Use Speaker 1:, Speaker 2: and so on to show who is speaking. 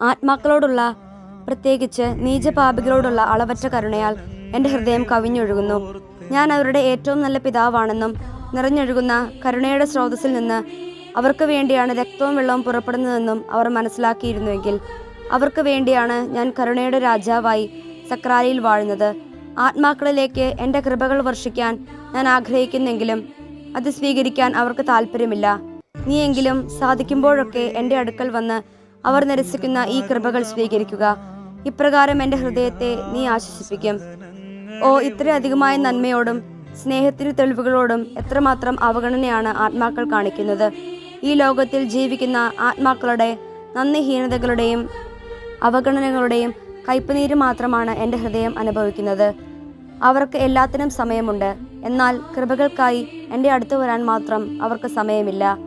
Speaker 1: ആത്മാക്കളോടുള്ള പ്രത്യേകിച്ച് നീചപാപികളോടുള്ള അളവറ്റ കരുണയാൽ എന്റെ ഹൃദയം കവിഞ്ഞൊഴുകുന്നു. ഞാൻ അവരുടെ ഏറ്റവും നല്ല പിതാവാണെന്നും നിറഞ്ഞൊഴുകുന്ന കരുണയുടെ സ്രോതസ്സിൽ നിന്ന് അവർക്ക് വേണ്ടിയാണ് രക്തവും വെള്ളവും പുറപ്പെടുന്നതെന്നും അവർ മനസ്സിലാക്കിയിരുന്നുവെങ്കിൽ അവർക്ക് വേണ്ടിയാണ് ഞാൻ കരുണയുടെ രാജാവായി സക്രാരിയിൽ വാഴുന്നത്. ആത്മാക്കളിലേക്ക് എന്റെ കൃപകൾ വർഷിക്കാൻ ഞാൻ ആഗ്രഹിക്കുന്നെങ്കിലും അത് സ്വീകരിക്കാൻ അവർക്ക് താല്പര്യമില്ല നീയെങ്കിലും സാധിക്കുമ്പോഴൊക്കെ എന്റെ അടുക്കൽ വന്ന് അവർ നിരസിക്കുന്ന ഈ കൃപകൾ സ്വീകരിക്കുക. ഇപ്രകാരം എന്റെ ഹൃദയത്തെ നീ ആശ്വസിപ്പിക്കും. ഓ ഇത്രയധികമായ നന്മയോടും സ്നേഹത്തിന് തെളിവുകളോടും എത്രമാത്രം അവഗണനയാണ് ആത്മാക്കൾ കാണിക്കുന്നത്. ഈ ലോകത്തിൽ ജീവിക്കുന്ന ആത്മാക്കളുടെ നന്ദിഹീനതകളുടെയും അവഗണനകളുടെയും കയ്പനീര് മാത്രമാണ് എന്റെ ഹൃദയം അനുഭവിക്കുന്നത്. അവർക്ക് എല്ലാത്തിനും സമയമുണ്ട്. എന്നാൽ കൃപകൾക്കായി എന്റെ അടുത്ത് വരാൻ മാത്രം അവർക്ക് സമയമില്ല.